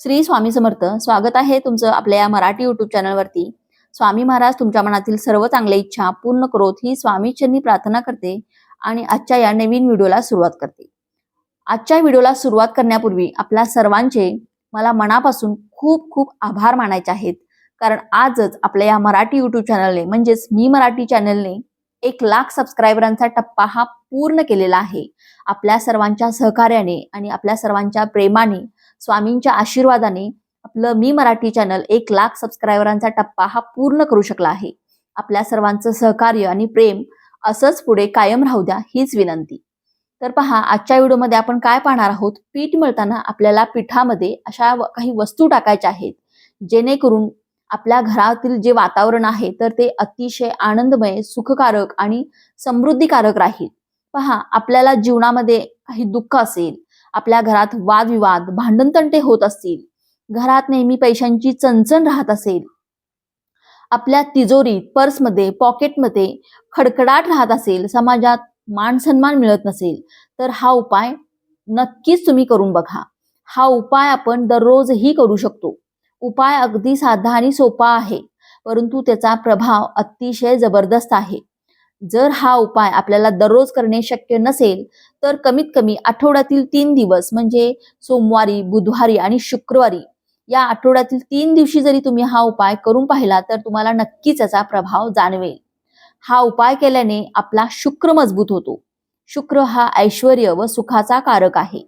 श्री स्वामी समर्थ स्वागत आहे तुमचं आपल्या या मराठी युट्यूब चॅनलवरती स्वामी महाराज तुमच्या मनातील सर्व चांगल्या इच्छा पूर्ण करोत ही स्वामीच्यांनी प्रार्थना करते आणि आजच्या या नवीन व्हिडिओला सुरुवात करते. आजच्या व्हिडिओला सुरुवात करण्यापूर्वी आपल्या सर्वांचे मला मनापासून खूप खूप आभार मानायचे आहेत. कारण आजच आपल्या या मराठी युट्यूब चॅनलने म्हणजेच मी मराठी चॅनलने एक लाख सबस्क्रायबरांचा टप्पा हा पूर्ण केलेला आहे. आपल्या सर्वांच्या सहकार्याने आणि आपल्या सर्वांच्या प्रेमाने स्वामींच्या आशीर्वादाने आपलं मी मराठी चॅनल एक लाख सबस्क्रायबरांचा टप्पा हा पूर्ण करू शकला आहे. आपल्या सर्वांचं सहकार्य आणि प्रेम असंच पुढे कायम राहू द्या हीच विनंती. तर पहा आजच्या व्हिडिओमध्ये आपण काय पाहणार आहोत? पीठ मळताना आपल्याला पिठामध्ये अशा काही वस्तू टाकायच्या आहेत जेणेकरून आपल्या घरातील जे वातावरण आहे तर ते अतिशय आनंदमय सुखकारक आणि समृद्धीकारक राहील. पहा आपल्याला जीवनामध्ये काही दुःख असेल आपल्या घरात वादविवाद भांडणतंटे होत असतील. घरात नेहमी पैशांची चणचण राहत असेल. आपल्या तिजोरीत पर्समध्ये पॉकेटमध्ये खडखडाट राहत असेल समाजात मान सन्मान मिळत नसेल तर हा उपाय नक्कीच तुम्ही करून बघा. हा उपाय आपण दररोजही करू शकतो. उपाय अगदी साधा आणि सोपा आहे परंतु त्याचा प्रभाव अतिशय जबरदस्त आहे. जर हा उपाय आपल्याला दररोज करणे शक्य नसेल तर कमीत कमी आठवड्यातील तीन दिवस म्हणजे सोमवारी बुधवारी आणि शुक्रवारी या आठवड्यातील तीन दिवशी जरी तुम्ही हा उपाय करून पाहिला तर तुम्हाला नक्कीच याचा प्रभाव जाणवेल. हा उपाय केल्याने आपला शुक्र मजबूत होतो. शुक्र हा ऐश्वर व सुखाचा कारक आहे.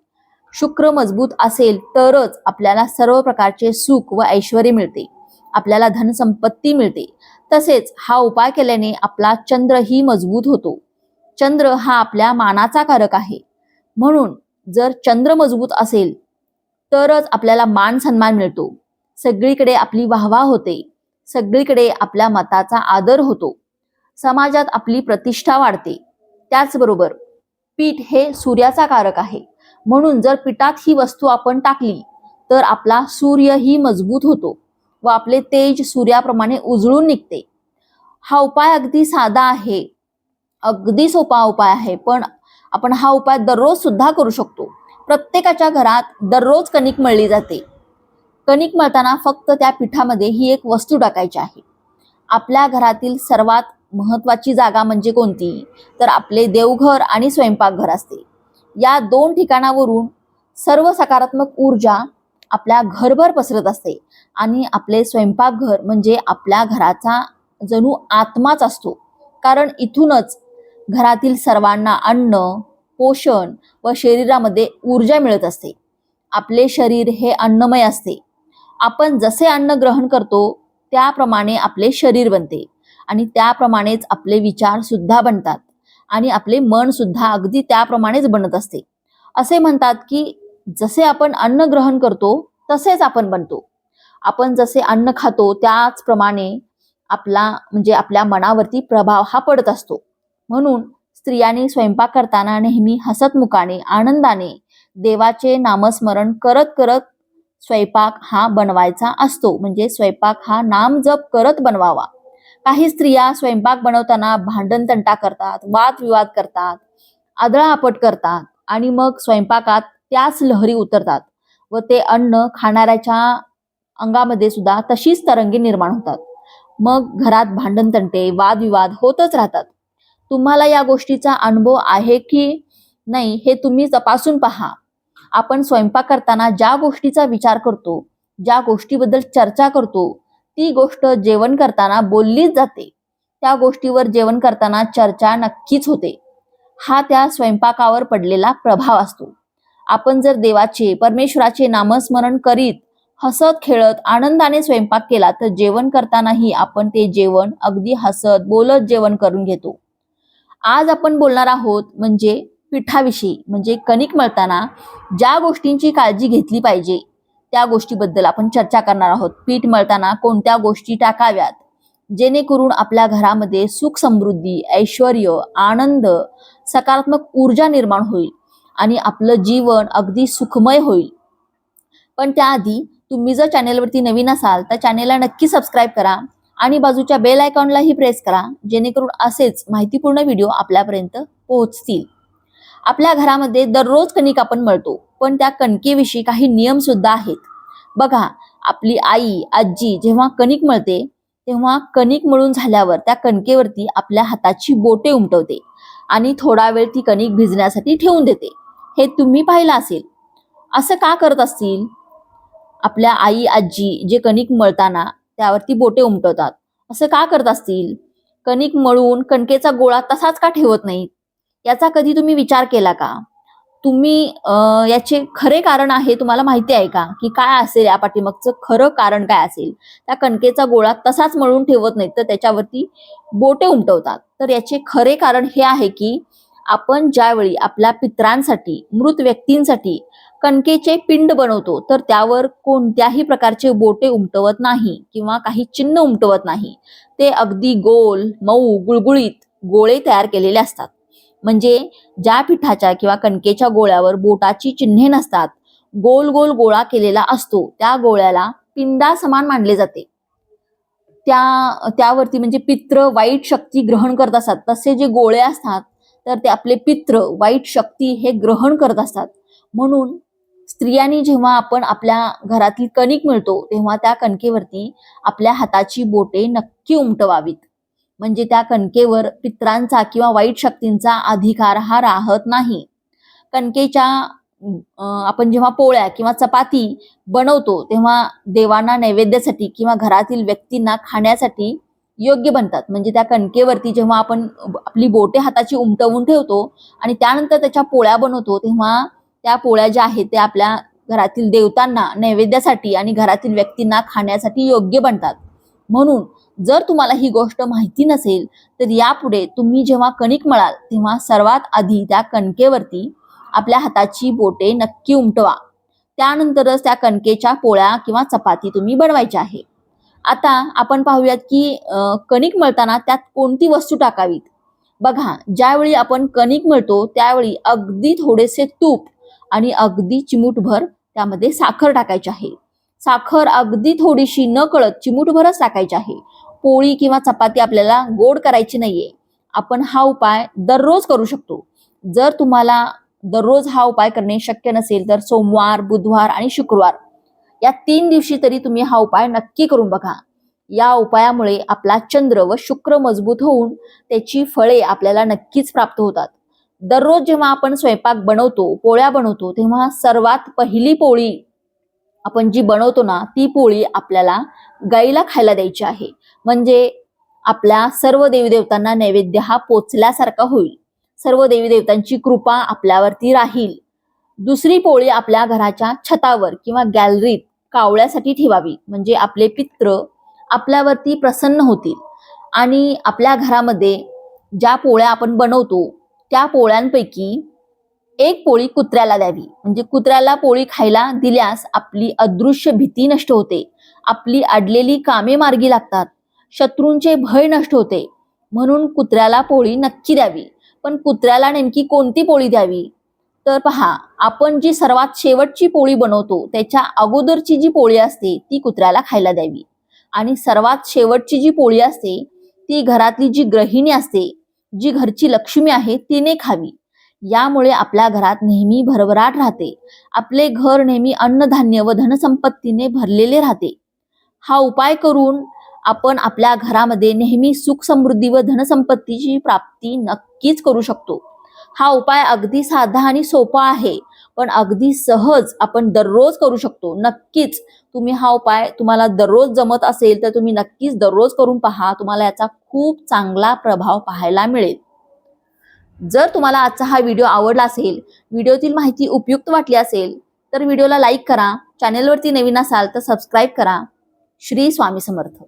शुक्र मजबूत असेल तरच आपल्याला सर्व प्रकारचे सुख व ऐश्वर मिळते. आपल्याला धनसंपत्ती मिळते. तसेच हा उपाय केल्याने आपला चंद्रही मजबूत होतो. चंद्र हा आपल्या मानाचा कारक आहे. म्हणून जर चंद्र मजबूत असेल तरच आपल्याला मान सन्मान मिळतो. सगळीकडे आपली वाहवा होते. सगळीकडे आपल्या मताचा आदर होतो. समाजात आपली प्रतिष्ठा वाढते. त्याचबरोबर पीठ हे सूर्याचा कारक आहे. म्हणून जर पिठात ही वस्तू आपण टाकली तर आपला सूर्यही मजबूत होतो व आपले तेज सूर्याप्रमाणे उजळून निघते. हा उपाय अगदी साधा आहे. अगदी सोपा उपाय आहे पण आपण हा उपाय दररोज सुद्धा करू शकतो. प्रत्येकाच्या घरात दररोज कणिक मळली जाते. कणिक मळताना फक्त त्या पिठामध्ये ही एक वस्तू टाकायची आहे. आपल्या घरातील सर्वात महत्वाची जागा म्हणजे कोणती? तर आपले देवघर आणि स्वयंपाकघर असते. या दोन ठिकाणावरून सर्व सकारात्मक ऊर्जा आपल्या घरभर पसरत असते आणि आपले स्वयंपाकघर म्हणजे आपल्या घराचा जणू आत्माच असतो. कारण इथूनच घरातील सर्वांना अन्न पोषण व शरीरामध्ये ऊर्जा मिळत असते. आपले शरीर हे अन्नमय असते. आपण जसे अन्न ग्रहण करतो त्याप्रमाणे आपले शरीर बनते आणि त्याप्रमाणेच आपले विचार सुद्धा बनतात आणि आपले मन सुद्धा अगदी त्याप्रमाणेच बनत असते. असे म्हणतात की जसे आपण अन्न ग्रहण करतो तसेच आपण बनतो. आपण जसे अन्न खातो त्याचप्रमाणे आपला म्हणजे आपल्या मनावरती प्रभाव हा पडत असतो. म्हणून स्त्रियांनी स्वयंपाक करताना नेहमी हसतमुखाने आनंदाने देवाचे नामस्मरण करत करत स्वयंपाक हा बनवायचा असतो. म्हणजे स्वयंपाक हा नाम जप करत बनवावा. काही स्त्रिया स्वयंपाक बनवताना भांडण तंटा करतात वादविवाद करतात आदळापट करतात आणि मग स्वयंपाकात त्याच लहरी उतरतात व ते अन्न खाणाऱ्याच्या अंगामध्ये सुद्धा तशीच तरंगी निर्माण होतात. मग घरात भांडण तंटे वादविवाद होतच राहतात. तुम्हाला या गोष्टीचा अनुभव आहे की नाही हे तुम्ही तपासून पहा. आपण स्वयंपाक करताना ज्या गोष्टीचा विचार करतो ज्या गोष्टीबद्दल चर्चा करतो ती गोष्ट जेवण करताना बोललीच जाते. त्या गोष्टीवर जेवण करताना चर्चा नक्कीच होते. हा त्या स्वयंपाकावर पडलेला प्रभाव असतो. आपण जर देवाचे परमेश्वराचे नामस्मरण करीत हसत खेळत आनंदाने स्वयंपाक केला तर जेवण करतानाही आपण ते जेवण अगदी हसत बोलत जेवण करून घेतो. आज आपण बोलणार आहोत म्हणजे पिठाविषयी म्हणजे कणिक मळताना ज्या गोष्टींची काळजी घेतली पाहिजे त्या गोष्टीबद्दल आपण चर्चा करणार आहोत. पीठ मळताना कोणत्या गोष्टी टाकाव्यात? जेणेकरून आपल्या घरामध्ये सुख समृद्धी ऐश्वर आनंद सकारात्मक ऊर्जा निर्माण होईल आणि आपलं जीवन अगदी सुखमय होईल. पण त्याआधी तुम्ही जर चॅनेलवरती नवीन असाल तर चॅनेलला नक्की सबस्क्राईब करा. आणि बाजूच्या बेल आयकॉनलाही प्रेस करा जेणेकरून असेच माहितीपूर्ण व्हिडिओ आपल्यापर्यंत पोहोचतील. आपल्या घरामध्ये दररोज कणिक आपण मळतो पण त्या कणकेविषयी काही नियम सुद्धा आहेत. बघा आपली आई आजी जेव्हा कणिक मळते तेव्हा कणिक मळून झाल्यावर त्या कणकेवरती आपल्या हाताची बोटे उमटवते आणि थोडा वेळ ती कणिक भिजण्यासाठी ठेवून देते. हे तुम्ही पाहिलं असेल. असं का करत असतील? आपल्या आई आजी जे कणिक मळताना त्यावरती बोटे उमटवतात. असं का करत असतील? कणिक मळून कणकेचा गोळा तसाच का ठेवत नाहीत? याचा कधी तुम्ही विचार केला का? तुम्ही याचे खरे कारण आहे तुम्हाला माहिती आहे का? की काय असेल या पाठीमागचं खरं कारण काय असेल? त्या कणकेचा गोळा तसाच मळून ठेवत नाहीत तर त्याच्यावरती बोटे उमटवतात. तर याचे खरे कारण हे आहे की आपण ज्यावेळी आपल्या पित्रांसाठी मृत व्यक्तींसाठी कणकेचे पिंड बनवतो तर त्यावर कोणत्याही प्रकारचे बोटे उमटवत नाही किंवा काही चिन्ह उमटवत नाही. ते अगदी गोल मऊ गुळगुळीत गोळे तयार केलेले असतात. म्हणजे ज्या पिठाच्या किंवा कणकेच्या गोळ्यावर बोटाची चिन्हे नसतात गोल गोल गोळा केलेला असतो त्या गोळ्याला पिंडा समान मानले जाते. त्या त्यावरती म्हणजे पित्र वाईट शक्ती ग्रहण करत असतात. तसे जे गोळे असतात तर ते आपले पित्र वाईट शक्ती हे ग्रहण करत असतात. म्हणून स्त्रियांनी जेव्हा आपण आपल्या घरातील कणिक मिळतो तेव्हा त्या कणकेवरती आपल्या हाताची बोटे नक्की उमटवावीत. म्हणजे त्या कणकेवर पित्रांचा किंवा वाईट शक्तींचा अधिकार हा राहत नाही. कणकेच्या आपण जेव्हा पोळ्या किंवा चपाती बनवतो तेव्हा देवांना नैवेद्यासाठी किंवा घरातील व्यक्तींना खाण्यासाठी योग्य बनतात. म्हणजे त्या कणकेवरती जेव्हा आपण आपली बोटे हाताची उमटवून ठेवतो आणि त्यानंतर त्याच्या पोळ्या बनवतो तेव्हा त्या पोळ्या ज्या आहेत त्या आपल्या घरातील देवतांना नैवेद्यासाठी आणि घरातील व्यक्तींना खाण्यासाठी योग्य बनतात. म्हणून जर तुम्हाला ही गोष्ट माहिती नसेल तर यापुढे तुम्ही जेव्हा कणिक मळाल तेव्हा सर्वात आधी त्या कणकेवरती आपल्या हाताची बोटे नक्की उमटवा. त्यानंतरच त्या कणकेच्या पोळ्या किंवा चपाती तुम्ही बनवायच्या आहे. आता आपण पाहूयात की कणिक मळताना त्यात कोणती वस्तू टाकावीत? बघा ज्यावेळी आपण कणिक मळतो त्यावेळी अगदी थोडेसे तूप आणि अगदी चिमूटभर त्यामध्ये साखर टाकायची आहे. साखर अगदी थोडीशी न कळत चिमूटभरच टाकायची आहे. पोळी किंवा चपाती आपल्याला गोड करायची नाहीये. आपण हा उपाय दररोज करू शकतो. जर तुम्हाला दररोज हा उपाय करणे शक्य नसेल तर सोमवार बुधवार आणि शुक्रवार या तीन दिवशी तरी तुम्ही हा उपाय नक्की करून बघा. या उपायामुळे आपला चंद्र व शुक्र मजबूत होऊन त्याची फळे आपल्याला नक्कीच प्राप्त होतात. दररोज जेव्हा आपण स्वयंपाक बनवतो पोळ्या बनवतो तेव्हा सर्वात पहिली पोळी आपण जी बनवतो ना ती पोळी आपल्याला गाईला खायला द्यायची आहे. म्हणजे आपल्या सर्व देवीदेवतांना नैवेद्य हा पोचल्यासारखा होईल. सर्व देवीदेवतांची कृपा आपल्यावरती राहील. दुसरी पोळी आपल्या घराच्या छतावर किंवा गॅलरीत कावळ्यासाठी ठेवावी. म्हणजे आपले पित्र आपल्यावरती प्रसन्न होतील. आणि आपल्या घरामध्ये ज्या पोळ्या आपण बनवतो त्या पोळ्यांपैकी एक पोळी कुत्र्याला द्यावी. म्हणजे कुत्र्याला पोळी खायला दिल्यास आपली अदृश्य भीती नष्ट होते. आपली अडलेली कामे मार्गी लागतात. शत्रूंचे भय नष्ट होते. म्हणून कुत्र्याला पोळी नक्की द्यावी. पण कुत्र्याला नेमकी कोणती पोळी द्यावी? तर पहा आपण जी सर्वात शेवटची पोळी बनवतो त्याच्या अगोदरची जी पोळी असते ती कुत्र्याला खायला द्यावी. आणि सर्वात शेवटची जी पोळी असते ती घरातली जी गृहिणी असते जी घरची लक्ष्मी आहे तिने खावी. यामुळे आपल्या घरात नेहमी भरभराट राहते. आपले घर नेहमी अन्नधान्य व धनसंपत्तीने भरलेले राहते. हा उपाय करून आपण आपल्या घरामध्ये नेहमी सुख समृद्धी व धनसंपत्तीची प्राप्ती नक्कीच करू शकतो. हा उपाय अगदी साधा आणि सोपा आहे. पण अगदी सहज आपण दररोज करू शकतो. नक्कीच तुम्ही हा उपाय तुम्हाला दररोज जमत असेल तर तुम्ही नक्कीच दररोज करून पहा. तुम्हाला याचा खूप चांगला प्रभाव पाहायला मिळेल. जर तुम्हाला आजचा हा व्हिडिओ आवडला असेल व्हिडिओतील माहिती उपयुक्त वाटली असेल तर व्हिडिओला लाईक करा. चॅनेलवरती नवीन असाल तर सबस्क्राईब करा. श्री स्वामी समर्थ.